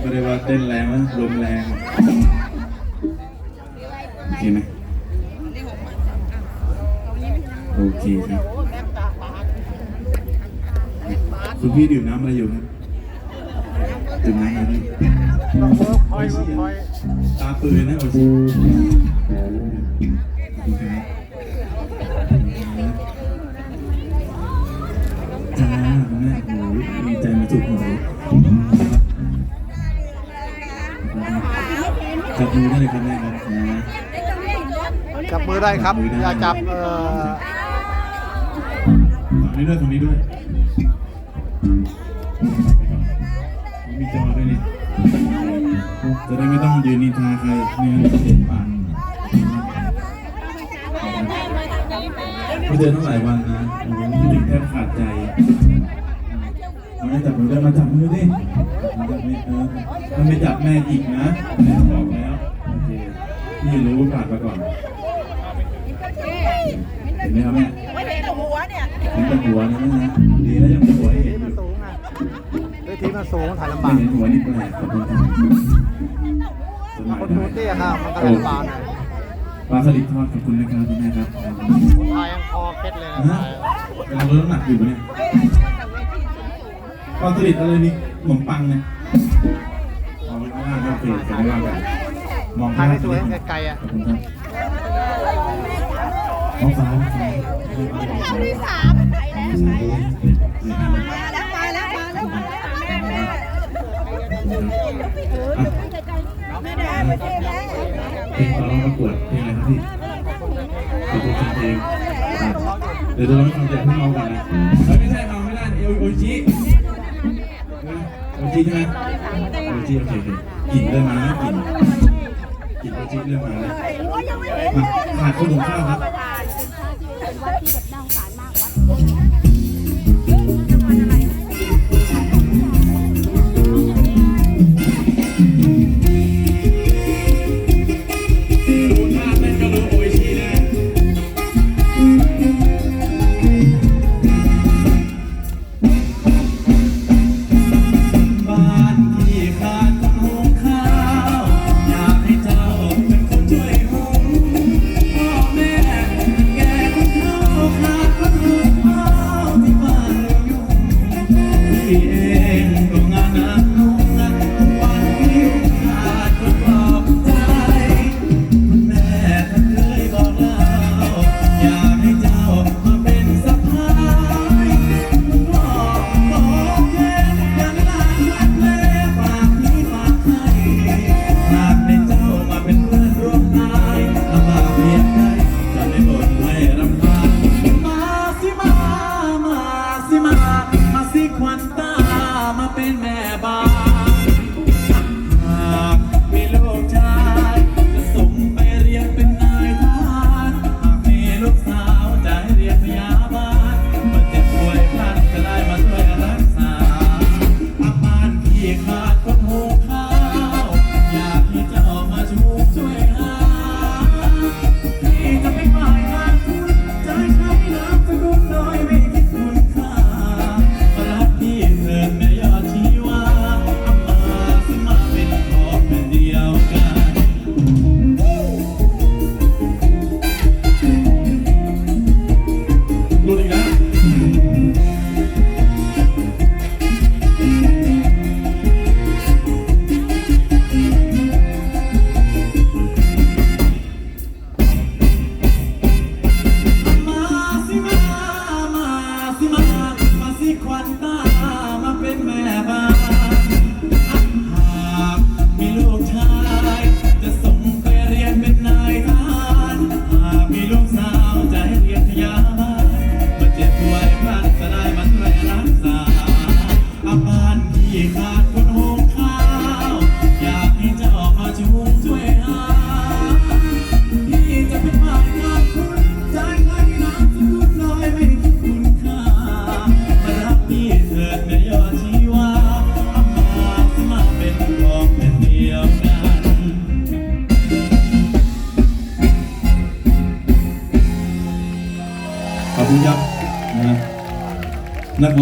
ก็เรียกว่าเต้นแรงนะลมแรงโอเคไหมโอเคครับคุณพี่ดื่มน้ำอะไรอยู่ครับดื่มน้ำอะไรพี่คอยคอยตาปืนนะโอชิจ้าแม่โอ้ยดีใจมาถูกหว มือได้เลยครับแม่ครับนะจับมือได้ครับ อย่าจับเอ่อฝั่งนี้ด้วยฝั่งนี้ด้วย มีจอด้วยนี่จะได้ไม่ต้องยืนนินทาใครไม่งั้นจะเห็นปากไม่เจอตั้งหลายวันนะโอ้โหคิดถึงแทบขาดใจเอาไม่จับมือได้มาจับมือดิมาจับมือเออถ้าไม่จับแม่อีกนะแม่บอกแล้วโอเค พี่รู้ผ่านมาก่อนเห็นไหมครับแม่ไม่เห็นหัวเนี่ยเห็นแต่หัวนะแม่นะดีแล้วยังมีหัวให้เห็ทีนมอมันยู่สูงอะเวทีมันสูงถ่ายลำไม่บากเห็นหัวนี่แปลกขอบคุณครับสมัยคนได้ดูเตี้ยครับมันก็ลำบากหน่อยปลาสลิดทอดขอบคุณนะครับคุณแม่ครับคนไทยยังคอเคล็ดเลยนะฮะกำลังลดน้ำหนักอยู่ปะเนี่ยปลาสลิดอะไรนี่ขนมปังเนี่ยเอาไว้ข้างล่างก็โอเคจะไม่ว่ากัน มองถ่ายภาให้พสวยไกลๆอะขอบคุณครับน้องฟ้าน้องฟ้าที่สามไปแล้วใช่มาแล้วมาแล้วมาแล้วมาแล้วแม่แม่แม่แดงไปเทแล้วเพลงตอนร้องประกวดเพลงอะไรครับพี่ขอบคุณครับเพลงเดี๋ยวจะร้องฟังจากพี่เมาก่อนนะเฮ้ยไม่ใช่เมาไม่ได้โอโอจิโอจิใช่ไหมโอจิโอเคโอเคกลิ่นเริ่มมาแล้ วกลิ่นกลิ่นโอจิเริ่มมาแล้วโอ้ยยังไม่เห็นมาขาดคนหุงข้าวครับดู